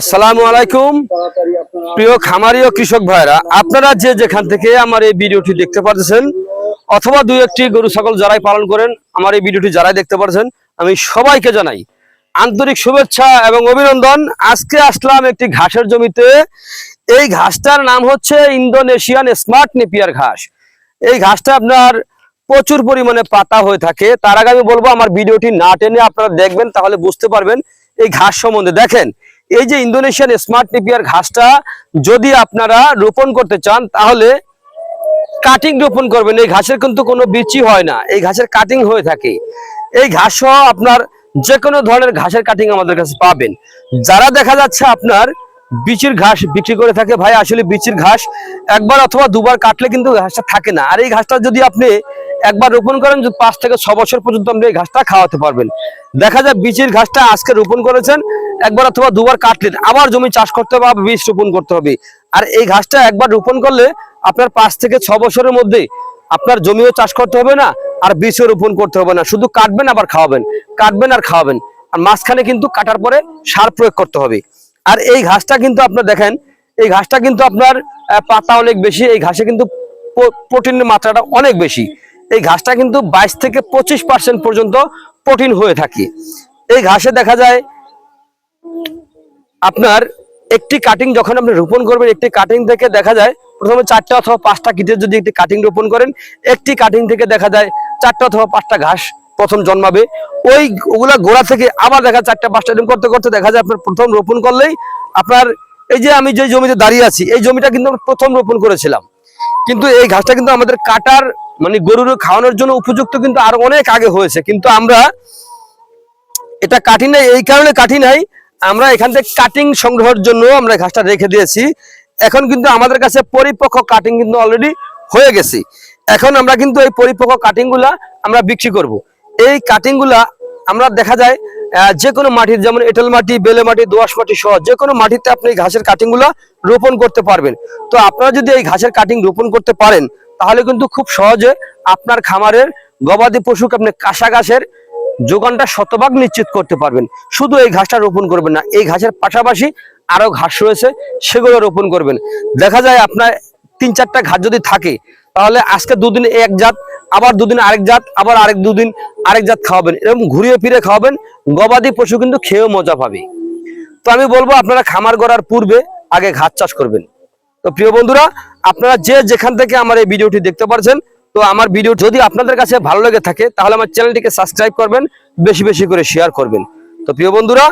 আসসালামু আলাইকুম। প্রিয় কৃষক ভাইরা, আপনারা যে যেখান থেকে আমার এই ভিডিওটি দেখতে পাচ্ছেন অথবা দুই একটি গরু যারাই পালন করেন, আমার এই ভিডিওটি যারাই দেখতে পাচ্ছেন আমি সবাইকে জানাই আন্তরিক শুভেচ্ছা এবং অভিনন্দন। আজকে আসলাম একটি ঘাসের জমিতে। এই ঘাসটার নাম হচ্ছে ইন্দোনেশিয়ান স্মার্ট নেপিয়ার ঘাস। এই ঘাসটা আপনার প্রচুর পরিমাণে পাতা হয়ে থাকে। তার আগে আমি বলব, আমার ভিডিওটি না টেনে আপনারা দেখবেন, তাহলে বুঝতে পারবেন এই ঘাস সম্বন্ধে। দেখেন, এই যে ইন্দোনেশিয়ান স্মার্ট নেপিয়ার ঘাসটা যদি আপনারা রোপণ করতে চান, তাহলে কাটিং রোপণ করবেন। এই ঘাসের কিন্তু কোনো বিচি হয় না। এই ঘাসের কাটিং হয়ে থাকে। এই ঘাস সহ আপনার যে কোনো ধরনের ঘাসের কাটিং আমাদের কাছে পাবেন। যারা দেখা যাচ্ছে আপনার বিচির ঘাস বিক্রি করে থাকে, ভাই, আসলে বিচির ঘাস একবার অথবা দুবার কাটলে কিন্তু ঘাসটা থাকে না। আর এই ঘাসটা যদি আপনি একবার রোপণ করেন পাঁচ থেকে ছ বছর পর্যন্ত আপনি এই ঘাসটা খাওয়াতে পারবেন। দেখা যায় বিচির ঘাসটা আজকে রোপণ করেছেন, একবার অথবা দুবার কাটলেন, আবার জমি চাষ করতে হবে বীজ রোপণ করতে হবে। আর এই ঘাসটা একবার রোপণ করলে আপনার পাঁচ থেকে ছ বছরের মধ্যে আপনার জমিও চাষ করতে হবে না, আর বীজও রোপণ করতে হবে না। শুধু কাটবেন, আবার খাওয়াবেন। কাটবেন আর খাওয়াবেন। আর মাঝখানে কিন্তু কাটার পরে সার প্রয়োগ করতে হবে। আর এই ঘাসটা কিন্তু আপনার দেখেন, এই ঘাসটা কিন্তু আপনার পাতা অনেক বেশি, এই ঘাসে কিন্তু প্রোটিনের মাত্রাটা অনেক বেশি। এই ঘাসটা কিন্তু বাইশ থেকে পঁচিশ পার্সেন্ট পর্যন্ত প্রোটিন হয়ে থাকে। এই ঘাসে দেখা যায় আপনার একটি কাটিং যখন আপনি রোপণ করবেন, একটি কাটিং থেকে দেখা যায় প্রথমে চারটা অথবা পাঁচটা কিটের যদি একটি কাটিং রোপণ করেন, একটি কাটিং থেকে দেখা যায় চারটা অথবা পাঁচটা ঘাস প্রথম জন্মাবে। ওই ওগুলা গোড়া থেকে আবার দেখা চারটা পাঁচটা এরকম করতে করতে দেখা যায় আপনার প্রথম রোপণ করলেই আপনার এই যে আমি যে জমিতে দাঁড়িয়ে আছি, এই জমিটা কিন্তু প্রথম রোপণ করেছিলাম। কিন্তু এই ঘাসটা কিন্তু আমাদের কাটার মানে গরুর খাওয়ানোর জন্য উপযুক্ত কিন্তু আরও অনেক আগে হয়েছে। কিন্তু আমরা এটা কাটি নাই, এই কারণে কাটি নাই। আমরা এখান থেকে কাটিং সংগ্রহের জন্য আমরা ঘাসটা রেখে দিয়েছি। এখন কিন্তু আমাদের কাছে পরিপক্ক কাটিং কিন্তু অলরেডি হয়ে গেছে। এখন আমরা কিন্তু এই পরিপক্ক কাটিংগুলা আমরা বিক্রি করব। এই কাটিংগুলা আমরা দেখা যায় যে কোনো মাটির, যেমন এঁটেল মাটি, বেলে মাটি দোআঁশ মাটি সহ যে কোনো মাটিতে আপনি ঘাসের কাটিংগুলা রোপণ করতে পারবেন। তো আপনারা যদি এই ঘাসের কাটিং রোপণ করতে পারেন তাহলে কিন্তু খুব সহজে আপনার খামারের গবাদি পশুকে আপনি কাঁসা ঘাসের যোগানটা শতভাগ নিশ্চিত করতে পারবেন। শুধু এই ঘাসটা রোপণ করবেন না, এই ঘাসের পাশাপাশি আরও ঘাস রয়েছে, সেগুলো রোপণ করবেন। দেখা যায় আপনার তিন চারটা ঘাস যদি থাকে, তাহলে আজকে দুদিন এক জাত, আবার দুদিন আরেক জাত, আবার আরেক দুদিন আরেক জাত খাওয়াবেন। এরকম ঘুরিয়ে ফিরে খাওয়াবেন, গবাদি পশু কিন্তু খেয়েও মজা পাবে। তো আমি বলব, আপনারা খামার গড়ার পূর্বে আগে ঘাস চাষ করবেন। তো প্রিয় বন্ধুরা, আপনারা যে যেখান থেকে আমার এই ভিডিওটি দেখতে পারছেন, তো আমার ভিডিও যদি আপনাদের কাছে ভালো লেগে থাকে, তাহলে আমার চ্যানেলটিকে সাবস্ক্রাইব করবেন, বেশি বেশি করে শেয়ার করবেন। তো প্রিয় বন্ধুরা,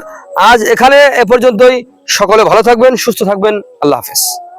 আজ এখানে এ পর্যন্তই। সকলে ভালো থাকবেন, সুস্থ থাকবেন। আল্লাহ হাফেজ।